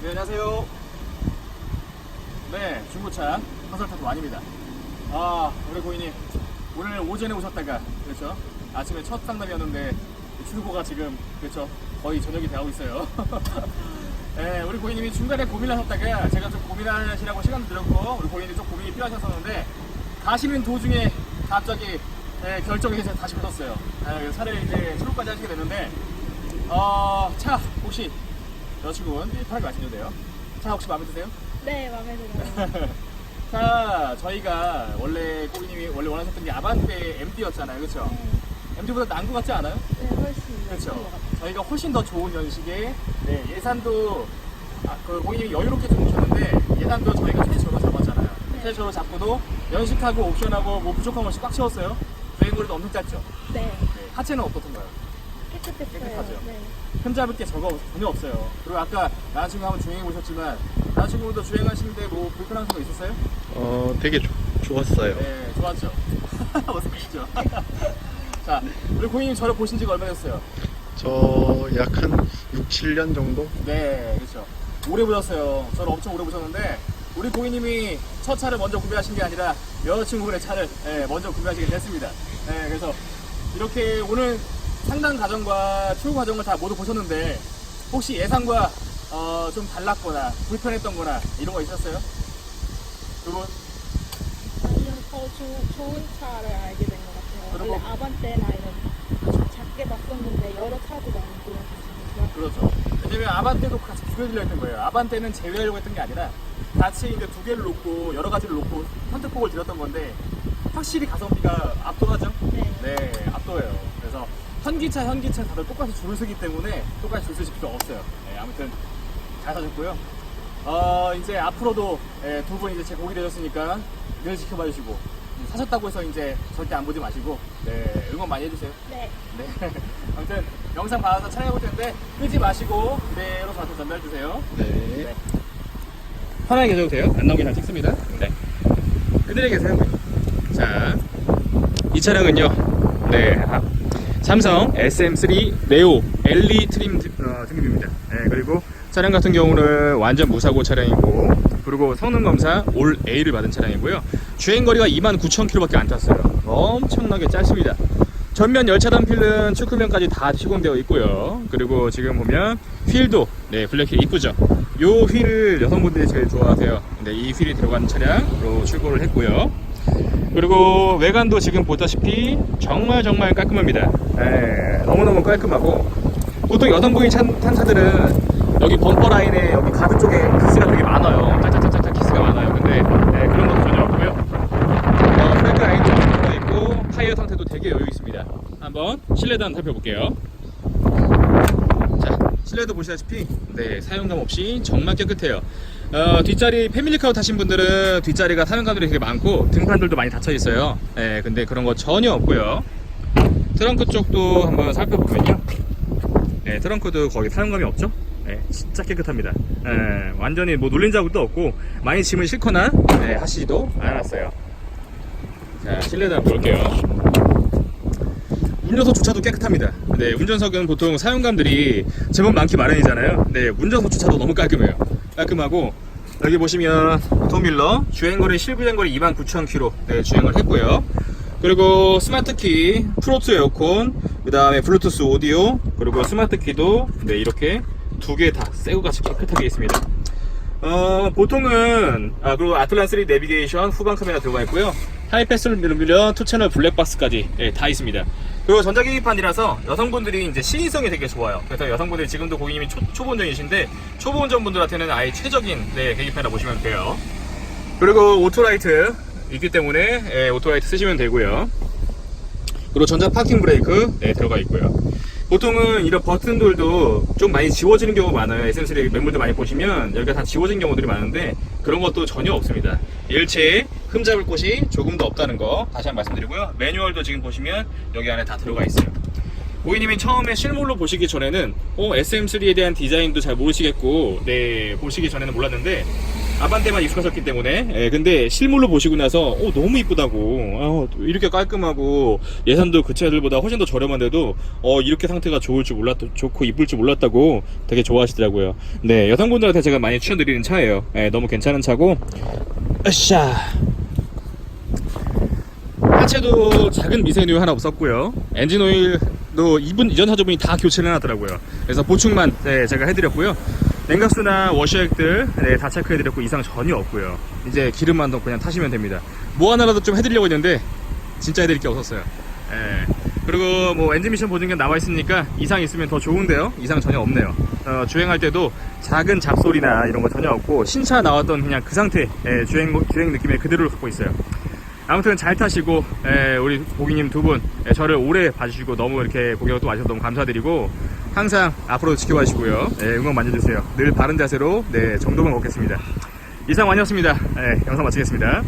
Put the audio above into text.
네, 안녕하세요. 네, 중고차 컨설턴트 완입니다. 아, 우리 고객님, 오늘 오전에 오셨다가, 그렇죠? 아침에 첫 상담이었는데, 출고가 지금, 그렇죠? 거의 저녁이 되고 있어요. 네, 우리 고객님이 중간에 고민을 하셨다가, 제가 좀 고민하시라고 시간을 드렸고, 우리 고객님이 좀 고민이 필요하셨었는데, 가시는 도중에 갑자기 네, 결정이 해서 다시 끊었어요. 네, 차를 이제 출고까지 하시게 됐는데, 어, 차 혹시 여자친구분 예, 편하게 말씀해도 돼요. 차 혹시 마음에 드세요? 네, 마음에 들어요. 자, 저희가 원래 고객님이 원래 원하셨던 게 아반떼 MD였잖아요, 그렇죠? 네, MD보다 나은 것 같지 않아요? 네, 훨씬 그렇죠. 저희가 훨씬 더 좋은 연식에 네, 예산도 아, 그 고객님이 여유롭게 좀 오셨는데 예산도 저희가 최저로 잡았잖아요. 네. 최저로 잡고도 연식하고 옵션하고 뭐 부족한 것이 꽉 채웠어요. 주행거리도 엄청 짧죠. 네, 네, 하체는 어떻던가요? 깨끗했어요. 깨끗하죠? 네. 흠잡을 게 저거 전혀 없어요. 그리고 아까 남자친구 한번 주행해 보셨지만 남자친구도 주행하시는데 뭐 불편한 점도 있었어요? 어, 되게 좋- 좋았어요. 네, 좋았죠. 어색하시죠? 자, 우리 고객님 저를 보신 지가 얼마 됐어요? 저 약 한 6, 7년 정도? 네, 그렇죠. 오래 보셨어요. 저를 엄청 오래 보셨는데 우리 고객님이 첫 차를 먼저 구매하신 게 아니라 여자친구분의 차를 예, 먼저 구매하시게 됐습니다. 네, 그래서 이렇게 오늘 상담 과정과 추후 과정을 다 모두 보셨는데 혹시 예상과 어, 좀 달랐거나 불편했던 거나 이런 거 있었어요? 두 분? 아니요, 더 조, 좋은 차를 알게 된 것 같아요. 그리고- 원래 아반떼나 이런 작게 봤었는데 여러 차도 많이 보여주시니까. 그렇죠. 왜냐면 아반떼도 같이 두개 들려있는 거예요. 아반떼는 제외하려고 했던 게 아니라 같이 이제 두 개를 놓고 여러 가지를 놓고 선택폭을 드렸던 건데 확실히 가성비가 압도하죠? 네. 네, 압도해요. 그래서 현기차, 현기차 다들 똑같이 줄을 서기 때문에 똑같이 줄 서실 필요 없어요. 네, 아무튼 잘 사셨고요. 어, 이제 앞으로도 예, 두분 이제 제 고기 되셨으니까 늘 지켜봐 주시고 사셨다고 해서 이제 절대 안 보지 마시고 네, 응원 많이 해주세요. 네, 네. 아무튼 영상 받아서 촬영해 볼 텐데 끄지 마시고 그대로 저한테 전달 주세요. 네. 편하게 계셔도 돼요. 안 나오게 잘 찍습니다. 네. 그대로 계세요. 자, 이 차량은요. 네. 아, 삼성 SM3 네오 LE 트림 등- 어, 등급입니다. 네, 그리고 차량 같은 경우는 완전 무사고 차량이고 그리고 성능 검사 올 A를 받은 차량이고요. 주행 거리가 29,000km밖에 안 탔어요. 엄청나게 짧습니다. 전면 열차 단필은 축구면까지 다 시공되어 있고요. 그리고 지금 보면 휠도 네 블랙휠 이쁘죠. 요 휠을 여성분들이 제일 좋아하세요. 근데 이 휠이 들어간 차량으로 출고를 했고요. 그리고 외관도 지금 보다시피 정말 정말 깔끔합니다. 네, 너무너무 깔끔하고 보통 여성분이 찬, 탄 차들은 여기 범퍼 라인에 여기 가드 쪽에 기스가 되게 많아요. 짝짝짝짝 기스가 많아요. 근데 네, 그런 것도 전혀 없고요. 어, 프레크 라인도 안되어 있고 타이어 상태도 되게 여유 있습니다. 한번 실내도 한번 살펴볼게요. 자, 실내도 보시다시피 네 사용감 없이 정말 깨끗해요. 어, 뒷자리 패밀리카우 타신 분들은 뒷자리가 사용감들이 되게 많고 등판들도 많이 닫혀 있어요. 네, 근데 그런 거 전혀 없고요. 트렁크 쪽도 한번 살펴보면요. 네, 트렁크도 거의 사용감이 없죠? 네, 진짜 깨끗합니다. 네, 완전히 뭐 눌린 자국도 없고 많이 짐을 싣거나 네, 하시지도 않았어요. 자, 실내도 한번 볼게요. 운전석 주차도 깨끗합니다. 네, 운전석은 보통 사용감들이 제법 많기 마련이잖아요. 네, 운전석 주차도 너무 깔끔해요. 깔끔하고 여기 보시면 오토밀러 주행거리 실주행거리 29,000km 네, 주행을 했고요. 그리고 스마트키, 프로트 에어컨, 그 다음에 블루투스 오디오, 그리고 스마트키도 네, 이렇게 두 개 다 새우 같이 깨끗하게 있습니다. 어, 보통은, 아, 그리고 아틀란 3 내비게이션 후방 카메라 들어가 있고요. 하이패스를 밀면 투 채널 블랙박스까지 예, 다 있습니다. 그리고 전자계기판이라서 여성분들이 이제 시인성이 되게 좋아요. 그래서 여성분들이 지금도 고객님이 초, 초보 운전이신데 초보 운전분들한테는 아예 최적인 네, 계기판이라고 보시면 돼요. 그리고 오토라이트 있기 때문에 예, 오토라이트 쓰시면 되고요. 그리고 전자 파킹 브레이크 네, 들어가 있고요. 보통은 이런 버튼들도 좀 많이 지워지는 경우가 많아요. SM3 멤버들 많이 보시면 여기가 다 지워진 경우들이 많은데 그런 것도 전혀 없습니다. 일체에 흠잡을 곳이 조금도 없다는 거 다시 한번 말씀드리고요. 매뉴얼도 지금 보시면 여기 안에 다 들어가 있어요. 고객님이 처음에 실물로 보시기 전에는 어, SM3에 대한 디자인도 잘 모르시겠고 네 보시기 전에는 몰랐는데 아반떼만 익숙하셨기 때문에 예, 근데 실물로 보시고 나서 어, 너무 이쁘다고. 어, 이렇게 깔끔하고 예산도 그 차들보다 훨씬 더 저렴한데도 어, 이렇게 상태가 좋을 줄 몰랐 좋고 이쁠 줄 몰랐다고 되게 좋아하시더라고요. 네 여성분들한테 제가 많이 추천드리는 차예요. 예, 너무 괜찮은 차고. 으쌰. 하체도 작은 미세누 하나 없었고요. 엔진 오일 도 이분 이전 사주분이 다 교체를 해놨더라고요. 그래서 보충만 네, 제가 해드렸고요. 냉각수나 워셔액들 네, 다 체크해드렸고 이상 전혀 없고요. 이제 기름만 더 그냥 타시면 됩니다. 뭐 하나라도 좀 해드리려고 했는데 진짜 해드릴 게 없었어요. 예. 그리고 뭐 엔진 미션 보증금 나와 있으니까 이상 있으면 더 좋은데요. 이상 전혀 없네요. 어, 주행할 때도 작은 잡소리나 이런 거 전혀 없고 신차 나왔던 그냥 그 상태 예, 주행 주행 느낌의 그대로를 갖고 있어요. 아무튼 잘 타시고 에, 우리 고객님 두 분 저를 오래 봐주시고 너무 이렇게 고객을 또 와주셔서 너무 감사드리고 항상 앞으로 지켜봐 주시고요. 예, 응원 많이 해주세요. 늘 바른 자세로 네 정도만 걷겠습니다. 이상 완이었습니다. 예, 영상 마치겠습니다